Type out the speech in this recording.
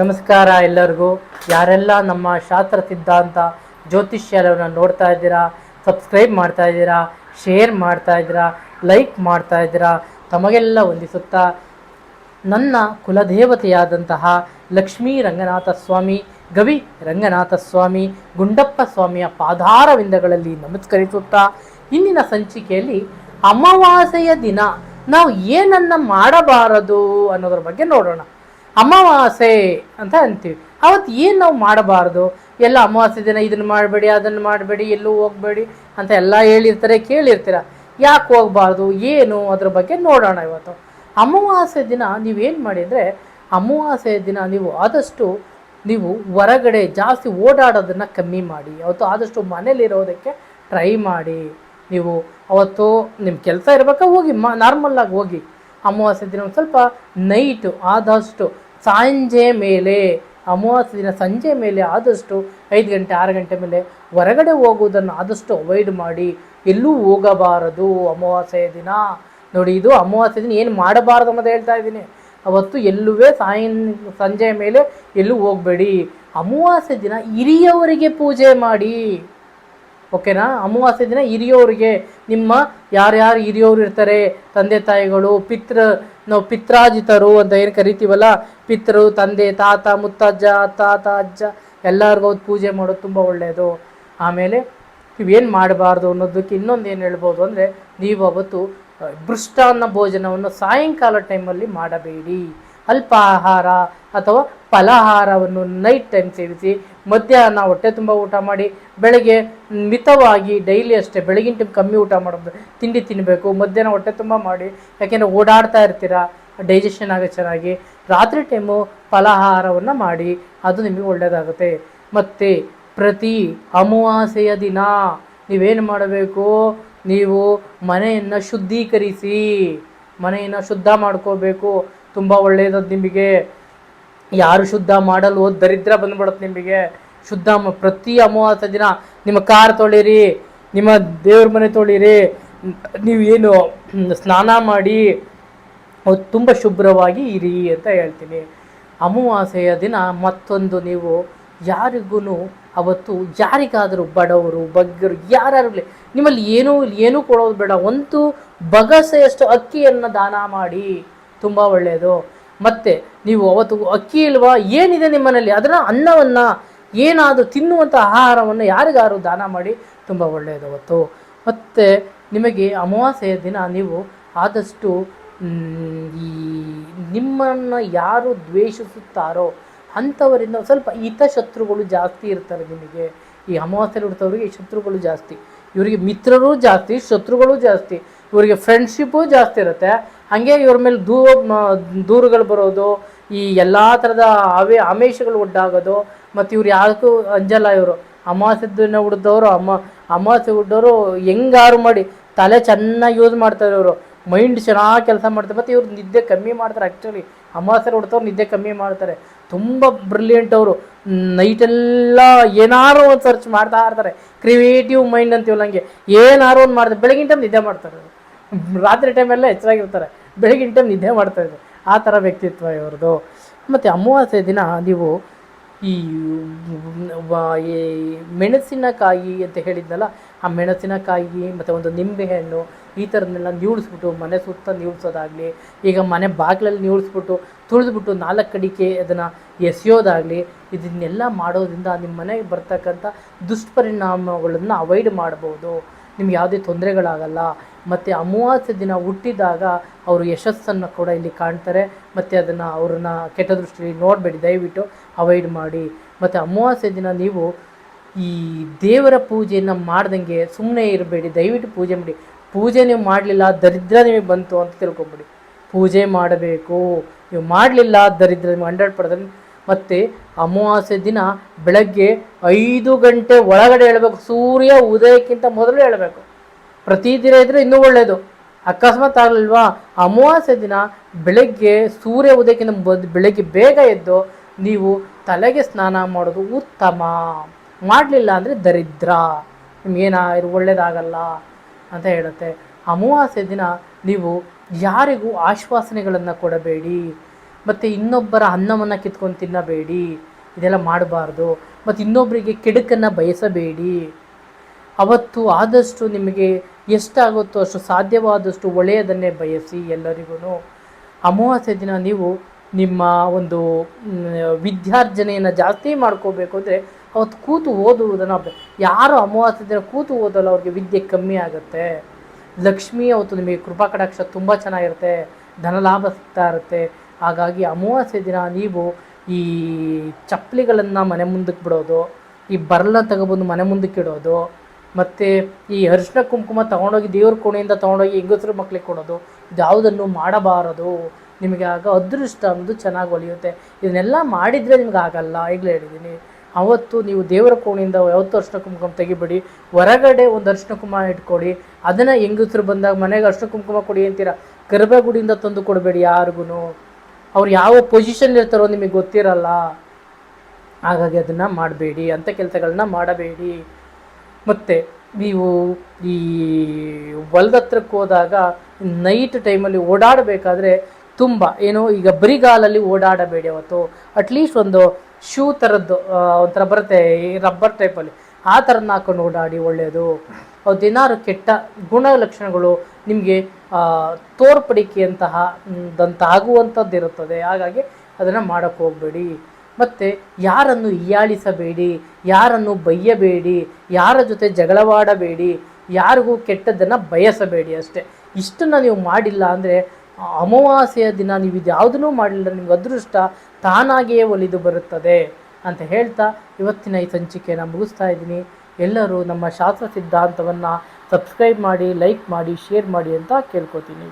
ನಮಸ್ಕಾರ ಎಲ್ಲರಿಗೂ. ಯಾರೆಲ್ಲ ನಮ್ಮ ಶಾಸ್ತ್ರ ಸಿದ್ಧಾಂತ ಜ್ಯೋತಿಷ್ಯವನ್ನು ನೋಡ್ತಾ ಇದ್ದೀರಾ ಸಬ್ಸ್ಕ್ರೈಬ್ ಮಾಡ್ತಾ ಇದ್ದೀರಾ ಶೇರ್ ಮಾಡ್ತಾ ಇದ್ದೀರಾ ಲೈಕ್ ಮಾಡ್ತಾ ಇದ್ದೀರಾ, ತಮಗೆಲ್ಲ ವಂದಿಸುತ್ತಾ ನನ್ನ ಕುಲದೇವತೆಯಾದಂತಹ ಲಕ್ಷ್ಮೀ ರಂಗನಾಥ ಸ್ವಾಮಿ, ಗವಿ ರಂಗನಾಥ ಸ್ವಾಮಿ, ಗುಂಡಪ್ಪ ಸ್ವಾಮಿಯ ಪಾದಾರವಿಂದಗಳಲ್ಲಿ ನಮಸ್ಕರಿಸುತ್ತಾ ಇಂದಿನ ಸಂಚಿಕೆಯಲ್ಲಿ ಅಮಾವಾಸ್ಯೆಯ ದಿನ. ನಾವು ಏನನ್ನ ಮಾಡಬಾರದು ಅನ್ನೋದ್ರ ಬಗ್ಗೆ ನೋಡೋಣ. ಅಮಾವಾಸ್ಯೆ ಅಂತ ಅಂತೀವಿ. ಅವತ್ತು ಏನು ನಾವು ಮಾಡಬಾರ್ದು? ಎಲ್ಲ ಅಮಾವಾಸ್ಯೆ ದಿನ ಇದನ್ನು ಮಾಡಬೇಡಿ ಅದನ್ನು ಮಾಡಬೇಡಿ, ಎಲ್ಲೂ ಹೋಗಬೇಡಿ ಅಂತ ಎಲ್ಲ ಹೇಳಿರ್ತಾರೆ, ಕೇಳಿರ್ತೀರ. ಯಾಕೆ ಹೋಗಬಾರ್ದು? ಏನು? ಅದ್ರ ಬಗ್ಗೆ ನೋಡೋಣ ಇವತ್ತು. ಅಮಾವಾಸ್ಯೆ ದಿನ ನೀವೇನು ಮಾಡಿದರೆ ಅಮಾವಾಸ್ಯೆ ದಿನ ನೀವು ಆದಷ್ಟು ನೀವು ಹೊರಗಡೆ ಜಾಸ್ತಿ ಓಡಾಡೋದನ್ನು ಕಮ್ಮಿ ಮಾಡಿ. ಅವತ್ತು ಆದಷ್ಟು ಮನೇಲಿರೋದಕ್ಕೆ ಟ್ರೈ ಮಾಡಿ. ನೀವು ಅವತ್ತು ನಿಮ್ಮ ಕೆಲಸ ಇರಬೇಕಾ ಹೋಗಿ, ಮ, ನಾರ್ಮಲ್ಲಾಗಿ ಹೋಗಿ. ಅಮಾವಾಸ್ಯೆ ದಿನ ಒಂದು ಸ್ವಲ್ಪ ನೈಟು ಆದಷ್ಟು ಸಂಜೆ ಮೇಲೆ, ಅಮಾವಾಸ್ಯ ದಿನ ಸಂಜೆ ಮೇಲೆ ಆದಷ್ಟು ಐದು ಗಂಟೆ, ಆರು ಗಂಟೆ ಮೇಲೆ ಹೊರಗಡೆ ಹೋಗುವುದನ್ನು ಆದಷ್ಟು ಅವಾಯ್ಡ್ ಮಾಡಿ, ಎಲ್ಲೂ ಹೋಗಬಾರದು ಅಮಾವಾಸ್ಯೆಯ ದಿನ. ನೋಡಿ, ಇದು ಅಮಾವಾಸ್ಯೆ ದಿನ ಏನು ಮಾಡಬಾರದು ಅನ್ನೋದು ಹೇಳ್ತಾ ಇದ್ದೀನಿ. ಅವತ್ತು ಎಲ್ಲೂ ಸಾಯಂ, ಸಂಜೆ ಮೇಲೆ ಎಲ್ಲೂ ಹೋಗಬೇಡಿ. ಅಮಾವಾಸ್ಯೆ ದಿನ ಹಿರಿಯವರಿಗೆ ಪೂಜೆ ಮಾಡಿ. ಓಕೆನಾ? ಅಮಾವಾಸ್ಯೆ ದಿನ ಹಿರಿಯವರಿಗೆ. ನಿಮ್ಮ ಯಾರ್ಯಾರು ಹಿರಿಯವರು ಇರ್ತಾರೆ, ತಂದೆ ತಾಯಿಗಳು, ಪಿತೃ ನಾವು ಪಿತ್ರಾಜಿತರು ಅಂತ ಏನು ಕರಿತೀವಲ್ಲ? ಪಿತೃ, ತಂದೆ, ತಾತ, ಮುತ್ತಜ್ಜ ತಾತ ಅಜ್ಜ, ಎಲ್ಲರಿಗೂ ಅವತ್ತು ಪೂಜೆ ಮಾಡೋದು ತುಂಬ ಒಳ್ಳೆಯದು ಆಮೇಲೆ ನೀವೇನು ಮಾಡಬಾರ್ದು ಅನ್ನೋದಕ್ಕೆ ಇನ್ನೊಂದು ಏನು ಹೇಳ್ಬೋದು ಅಂದರೆ, ನೀವು ಅವತ್ತು ಬೃಷ್ಟಾನ್ನ ಭೋಜನವನ್ನು ಸಾಯಂಕಾಲ ಟೈಮಲ್ಲಿ ಮಾಡಬೇಡಿ. ಅಲ್ಪ ಆಹಾರ ಅಥವಾ ಫಲಾಹಾರವನ್ನು ನೈಟ್ ಟೈಮ್ ಸೇವಿಸಿ ಮಧ್ಯಾಹ್ನ ಹೊಟ್ಟೆ ತುಂಬ ಊಟ ಮಾಡಿ, ಬೆಳಗ್ಗೆ ಮಿತವಾಗಿ ಡೈಲಿ ಅಷ್ಟೇ ಬೆಳಗಿನ ಟೈಮ್ ಕಮ್ಮಿ ಊಟ ಮಾಡೋದು, ತಿಂಡಿ ತಿನ್ನಬೇಕು ಮಧ್ಯಾಹ್ನ ಹೊಟ್ಟೆ ತುಂಬ ಮಾಡಿ, ಯಾಕೆಂದರೆ ಓಡಾಡ್ತಾ ಇರ್ತೀರಾ ಡೈಜೆಷನ್ ಆಗೋ ಚೆನ್ನಾಗಿ, ರಾತ್ರಿ ಟೈಮು ಫಲಾಹಾರವನ್ನು ಮಾಡಿ, ಅದು ನಿಮಗೆ ಒಳ್ಳೆಯದಾಗುತ್ತೆ ಮತ್ತು ಪ್ರತಿ ಅಮಾವಾಸ್ಯೆಯ ದಿನ ನೀವೇನು ಮಾಡಬೇಕು? ನೀವು ಮನೆಯನ್ನು ಶುದ್ಧೀಕರಿಸಿ, ಮನೆಯನ್ನು ಶುದ್ಧ ಮಾಡ್ಕೋಬೇಕು, ತುಂಬ ಒಳ್ಳೆಯದದು ನಿಮಗೆ. ಯಾರು ಶುದ್ಧ ಮಾಡಲು ದರಿದ್ರ ಬಂದ್ಬಿಡುತ್ತೆ ನಿಮಗೆ. ಶುದ್ಧ ಪ್ರತಿ ಅಮಾವಾಸ್ಯೆ ದಿನ ನಿಮ್ಮ ಕಾರ್ ತೊಳಿರಿ, ನಿಮ್ಮ ದೇವ್ರ ಮನೆ ತೊಳಿರಿ, ನೀವು ಏನು ಸ್ನಾನ ಮಾಡಿ ತುಂಬ ಶುಭ್ರವಾಗಿ ಇರಿ ಅಂತ ಹೇಳ್ತೀನಿ. ಅಮಾವಾಸ್ಯೆಯ ದಿನ ಮತ್ತೊಂದು ನೀವು ಯಾರಿಗೂ ಅವತ್ತು ಯಾರಿಗಾದರೂ ಬಡವರು, ಬಗ್ಗರು ಯಾರಾಗಲಿ ನಿಮ್ಮಲ್ಲಿ ಏನೂ ಏನೂ ಕೊಡೋದು ಬೇಡ, ಒಂದು ಬಗಸೆಯಷ್ಟು ಅಕ್ಕಿಯನ್ನು ದಾನ ಮಾಡಿ, ತುಂಬ ಒಳ್ಳೆಯದು ಮತ್ತು ನೀವು ಅವತ್ತು ಅಕ್ಕಿ ಇಲ್ವಾ ಏನಿದೆ ನಿಮ್ಮನೇಲಿ? ಅದರ ಅನ್ನವನ್ನು ಏನಾದರೂ ತಿನ್ನುವಂಥ ಆಹಾರವನ್ನು ಯಾರಿಗಾರು ದಾನ ಮಾಡಿ ತುಂಬ ಒಳ್ಳೆಯದು ಅವತ್ತು. ಮತ್ತು ನಿಮಗೆ ಅಮಾವಾಸ್ಯೆಯ ದಿನ ನೀವು ಆದಷ್ಟು ಈ ನಿಮ್ಮನ್ನು ಯಾರು ದ್ವೇಷಿಸುತ್ತಾರೋ ಅಂಥವರಿಂದ ಸ್ವಲ್ಪ ಹಿತಶತ್ರುಗಳು ಜಾಸ್ತಿ ಇರ್ತಾರೆ ನಿಮಗೆ. ಈ ಅಮಾವಾಸ್ಯೆ ಹುಡ್ತವ್ರಿಗೆ ಶತ್ರುಗಳು ಜಾಸ್ತಿ. ಇವರಿಗೆ ಮಿತ್ರರು ಜಾಸ್ತಿ, ಶತ್ರುಗಳು ಜಾಸ್ತಿ. ಇವರಿಗೆ ಫ್ರೆಂಡ್ಶಿಪ್ಪು ಜಾಸ್ತಿ ಇರುತ್ತೆ. ಹಾಗೆ ಇವ್ರ ಮೇಲೆ ದೂ ದೂರುಗಳು ಬರೋದು ಈ ಎಲ್ಲ ಥರದ ಅವೇ ಆಮೇಷಗಳು ಒಡ್ಡಾಗೋದು ಮತ್ತು ಇವ್ರು ಯಾಕೂ ಅಂಜಲ್ಲ ಇವರು. ಅಮಾವಾಸ್ಯ ದಿನ ಹುಡ್ದವರು ಅಮ್ಮ ಅಮಾವಾಸ್ಯೆ ಹುಡ್ಡೋರು ಹೆಂಗಾರು ಮಾಡಿ ತಲೆ ಚೆನ್ನಾಗಿ ಯೂಸ್ ಮಾಡ್ತಾರೆ ಇವರು. ಮೈಂಡ್ ಚೆನ್ನಾಗಿ ಕೆಲಸ ಮಾಡ್ತಾರೆ. ಮತ್ತು ಇವ್ರು ನಿದ್ದೆ ಕಮ್ಮಿ ಮಾಡ್ತಾರೆ ಆ್ಯಕ್ಚುಲಿ ಅಮಾವಾಸ್ಯೆ ಹುಡ್ತವ್ರು ನಿದ್ದೆ ಕಮ್ಮಿ ಮಾಡ್ತಾರೆ. ತುಂಬ ಬ್ರಿಲಿಯಂಟ್ ಅವರು. ನೈಟೆಲ್ಲ ಏನಾರು ಒಂದು ಸರ್ಚ್ ಮಾಡ್ತಾ ಇರ್ತಾರೆ. ಕ್ರಿಯೇಟಿವ್ ಮೈಂಡ್ ಅಂತೀವಲ್ಲ ಹಂಗೆ. ಏನಾರು ಒಂದು ಮಾಡ್ತಾರೆ. ಬೆಳಗಿನ ಟೈಮ್ ನಿದ್ದೆ ಮಾಡ್ತಾರೆ. ರಾತ್ರಿ ಟೈಮೆಲ್ಲ ಹೆಚ್ಚಾಗಿರ್ತಾರೆ. ಬೆಳಗಿನ ಟೈಮ್ ನಿದ್ದೆ ಮಾಡ್ತಾ ಇದ್ದಾರೆ ಆ ಥರ ವ್ಯಕ್ತಿತ್ವ ಇವ್ರದ್ದು ಮತ್ತು ಅಮಾವಾಸ್ಯೆ ದಿನ ನೀವು ಈ ಮೆಣಸಿನಕಾಯಿ ಅಂತ ಹೇಳಿದ್ನಲ್ಲ, ಆ ಮೆಣಸಿನಕಾಯಿ ಮತ್ತು ಒಂದು ನಿಂಬೆಹಣ್ಣು ಈ ಥರದನ್ನೆಲ್ಲ ನೀವುಳಿಸ್ಬಿಟ್ಟು ಮನೆ ಸುತ್ತ ನೀವುಳ್ಸೋದಾಗಲಿ, ಈಗ ಮನೆ ಬಾಗಿಲಲ್ಲಿ ನೀವುಳಿಸ್ಬಿಟ್ಟು ತುಳಿದ್ಬಿಟ್ಟು ನಾಲ್ಕು ಕಡಿಕೆ ಅದನ್ನು ಎಸೆಯೋದಾಗಲಿ, ಇದನ್ನೆಲ್ಲ ಮಾಡೋದ್ರಿಂದ ನಿಮ್ಮ ಮನೆಗೆ ಬರ್ತಕ್ಕಂಥ ದುಷ್ಪರಿಣಾಮಗಳನ್ನು ಅವಾಯ್ಡ್ ಮಾಡ್ಬೋದು. ನಿಮ್ಗೆ ಯಾವುದೇ ತೊಂದರೆಗಳಾಗಲ್ಲ. ಮತ್ತು ಅಮಾವಾಸ್ಯೆ ದಿನ ಹುಟ್ಟಿದಾಗ ಅವರು ಯಶಸ್ಸನ್ನು ಕೂಡ ಇಲ್ಲಿ ಕಾಣ್ತಾರೆ. ಮತ್ತು ಅದನ್ನು ಅವ್ರನ್ನ ಕೆಟ್ಟ ದೃಷ್ಟಿಯಲ್ಲಿ ನೋಡಬೇಡಿ, ದಯವಿಟ್ಟು ಅವಾಯ್ಡ್ ಮಾಡಿ. ಮತ್ತು ಅಮಾವಾಸ್ಯೆ ದಿನ ನೀವು ಈ ದೇವರ ಪೂಜೆಯನ್ನು ಮಾಡ್ದಂಗೆ ಸುಮ್ಮನೆ ಇರಬೇಡಿ, ದಯವಿಟ್ಟು ಪೂಜೆ ಮಾಡಿ. ಪೂಜೆ ನೀವು ಮಾಡಲಿಲ್ಲ, ದರಿದ್ರ ನಿಮಗೆ ಬಂತು ಅಂತ ತಿಳ್ಕೊಬೇಡಿ. ಪೂಜೆ ಮಾಡಬೇಕು. ನೀವು ಮಾಡಲಿಲ್ಲ, ದರಿದ್ರ ನಿಮ್ಗೆ ಹಂಡ್ರೆಡ್ ಪರ್ಸೆಂಟ್ ಮತ್ತು ಅಮಾವಾಸ್ಯೆ ದಿನ ಬೆಳಗ್ಗೆ ಐದು ಗಂಟೆ ಒಳಗಡೆ ಹೇಳಬೇಕು. ಸೂರ್ಯ ಉದಯಕ್ಕಿಂತ ಮೊದಲು ಹೇಳಬೇಕು. ಪ್ರತಿದಿನ ಇದ್ದರೆ ಇನ್ನೂ ಒಳ್ಳೆಯದು ಅಕಸ್ಮಾತ್ ಆಗಲಿಲ್ವಾ? ಅಮಾವಾಸ್ಯೆ ದಿನ ಬೆಳಗ್ಗೆ ಸೂರ್ಯ ಉದಯಕ್ಕಿಂತ ಮೊದ್, ಬೆಳಗ್ಗೆ ಬೇಗ ಎದ್ದು ನೀವು ತಲೆಗೆ ಸ್ನಾನ ಮಾಡೋದು ಉತ್ತಮ. ಮಾಡಲಿಲ್ಲ ಅಂದರೆ ದರಿದ್ರ. ನಿಮಗೇನ ಇದು ಒಳ್ಳೆಯದಾಗಲ್ಲ ಅಂತ ಹೇಳುತ್ತೆ. ಅಮಾವಾಸ್ಯೆ ದಿನ ನೀವು ಯಾರಿಗೂ ಆಶ್ವಾಸನೆಗಳನ್ನು ಕೊಡಬೇಡಿ. ಮತ್ತು ಇನ್ನೊಬ್ಬರ ಅನ್ನವನ್ನು ಕಿತ್ಕೊಂಡು ತಿನ್ನಬೇಡಿ, ಇದೆಲ್ಲ ಮಾಡಬಾರ್ದು. ಮತ್ತು ಇನ್ನೊಬ್ಬರಿಗೆ ಕೆಡುಕನ್ನು ಬಯಸಬೇಡಿ. ಅವತ್ತು ಆದಷ್ಟು ನಿಮಗೆ ಎಷ್ಟಾಗುತ್ತೋ ಅಷ್ಟು ಸಾಧ್ಯವಾದಷ್ಟು ಒಳ್ಳೆಯದನ್ನೇ ಬಯಸಿ ಎಲ್ಲರಿಗೂ ಅಮಾವಾಸ್ಯ ದಿನ ನೀವು ನಿಮ್ಮ ಒಂದು ವಿದ್ಯಾರ್ಜನೆಯನ್ನು ಜಾಸ್ತಿ ಮಾಡ್ಕೋಬೇಕು ಅಂದರೆ ಅವತ್ತು ಕೂತು ಓದುವುದನ್ನು ಯಾರು ಅಮಾವಾಸ್ಯ ದಿನ ಕೂತು ಓದಲ್ಲ ಅವ್ರಿಗೆ ವಿದ್ಯೆ ಕಮ್ಮಿ ಆಗುತ್ತೆ. ಲಕ್ಷ್ಮಿ ಅವತ್ತು ನಿಮಗೆ ಕೃಪಾ ಕಟಾಕ್ಷ ತುಂಬ ಚೆನ್ನಾಗಿರುತ್ತೆ. ಧನಲಾಭ ಸಿಗ್ತಾ ಇರುತ್ತೆ. ಹಾಗಾಗಿ ಅಮಾವಾಸ್ಯೆ ದಿನ ನೀವು ಈ ಚಪ್ಪಲಿಗಳನ್ನು ಮನೆ ಮುಂದಕ್ಕೆ ಬಿಡೋದು, ಈ ಬರಲ ತಗೊಬಂದು ಮನೆ ಮುಂದಕ್ಕೆ ಇಡೋದು, ಮತ್ತು ಈ ಅರಿಶಿನ ಕುಂಕುಮ ತೊಗೊಂಡೋಗಿ ದೇವ್ರ ಕೋಣೆಯಿಂದ ತೊಗೊಂಡೋಗಿ ಹೆಂಗಸರು ಮಕ್ಕಳಿಗೆ ಕೊಡೋದು, ಇದ್ಯಾವುದನ್ನು ಮಾಡಬಾರದು, ನಿಮಗೆ ಆಗ ಅದೃಷ್ಟ ಅನ್ನೋದು ಚೆನ್ನಾಗಿ ಒಲಿಯುತ್ತೆ. ಇದನ್ನೆಲ್ಲ ಮಾಡಿದರೆ ನಿಮ್ಗೆ ಆಗಲ್ಲ, ಈಗಲೇ ಹೇಳಿದ್ದೀನಿ ಅವತ್ತು ನೀವು ದೇವರ ಕೋಣೆಯಿಂದ ಯಾವತ್ತು ಅರ್ಶಿನ ಕುಂಕುಮ ತೆಗಿಬೇಡಿ, ಹೊರಗಡೆ ಒಂದು ಅರ್ಶಿನ ಕುಂಕುಮ ಇಟ್ಕೊಡಿ ಅದನ್ನು ಹೆಂಗಸರು ಬಂದಾಗ ಮನೆಗೆ ಅರ್ಶಿನ ಕುಂಕುಮ ಕೊಡಿ ಅಂತೀರ? ಗರ್ಭಗುಡಿಯಿಂದ ತಂದು ಕೊಡಬೇಡಿ ಯಾರಿಗೂ ಅವ್ರು ಯಾವ ಪೊಸಿಷನ್ ಇರ್ತಾರೋ ನಿಮಗೆ ಗೊತ್ತಿರಲ್ಲ. ಹಾಗಾಗಿ ಅದನ್ನು ಮಾಡಬೇಡಿ ಅಂಥ ಕೆಲಸಗಳನ್ನ ಮಾಡಬೇಡಿ. ಮತ್ತು ನೀವು ಈ ಹೊಲದ ಹತ್ರಕ್ಕೆ ಹೋದಾಗ ನೈಟ್ ಟೈಮಲ್ಲಿ ಓಡಾಡಬೇಕಾದ್ರೆ ತುಂಬ ಏನು ಈಗ ಬರಿಗಾಲಲ್ಲಿ ಓಡಾಡಬೇಡಿ ಅವತ್ತು. ಅಟ್ಲೀಸ್ಟ್ ಒಂದು ಶೂ ಥರದ್ದು ಒಂಥರ ಬರುತ್ತೆ, ಈ ರಬ್ಬರ್ ಟೈಪಲ್ಲಿ ಆ ಥರನ ಹಾಕೊಂಡು ಓಡಾಡಿ ಒಳ್ಳೆಯದು ದಿನಾರು ಕೆಟ್ಟ ಗುಣಲಕ್ಷಣಗಳು ನಿಮಗೆ ತೋರ್ಪಡಿಕೆಯಂತಹ, ದಂತಾಗುವಂಥದ್ದಿರುತ್ತದೆ. ಹಾಗಾಗಿ ಅದನ್ನು ಮಾಡೋಕ್ಕೆ ಹೋಗಬೇಡಿ. ಮತ್ತು ಯಾರನ್ನು ಹೀಯಾಳಿಸಬೇಡಿ, ಯಾರನ್ನು ಬೈಯಬೇಡಿ, ಯಾರ ಜೊತೆ ಜಗಳವಾಡಬೇಡಿ, ಯಾರಿಗೂ ಕೆಟ್ಟದ್ದನ್ನು ಬಯಸಬೇಡಿ ಅಷ್ಟೇ. ಇಷ್ಟನ್ನು ನೀವು ಮಾಡಿಲ್ಲ ಅಂದರೆ ಅಮಾವಾಸ್ಯೆಯ ದಿನ ನೀವು ಇದ್ಯಾವುದನ್ನೂ ಮಾಡಲಿಲ್ಲ ನಿಮ್ಗೆ ಅದೃಷ್ಟ ತಾನಾಗಿಯೇ ಒಲಿದು ಬರುತ್ತದೆ. ಅಂತ ಹೇಳ್ತಾ ಇವತ್ತಿನ ಈ ಸಂಚಿಕೆಯನ್ನು ಮುಗಿಸ್ತಾ ಇದ್ದೀನಿ. ಎಲ್ಲರೂ ನಮ್ಮ ಶಾಸ್ತ್ರ ಸಿದ್ಧಾಂತವನ್ನು ಸಬ್ಸ್ಕ್ರೈಬ್ ಮಾಡಿ ಲೈಕ್ ಮಾಡಿ ಶೇರ್ ಮಾಡಿ ಅಂತ ಕೇಳ್ಕೊತೀನಿ.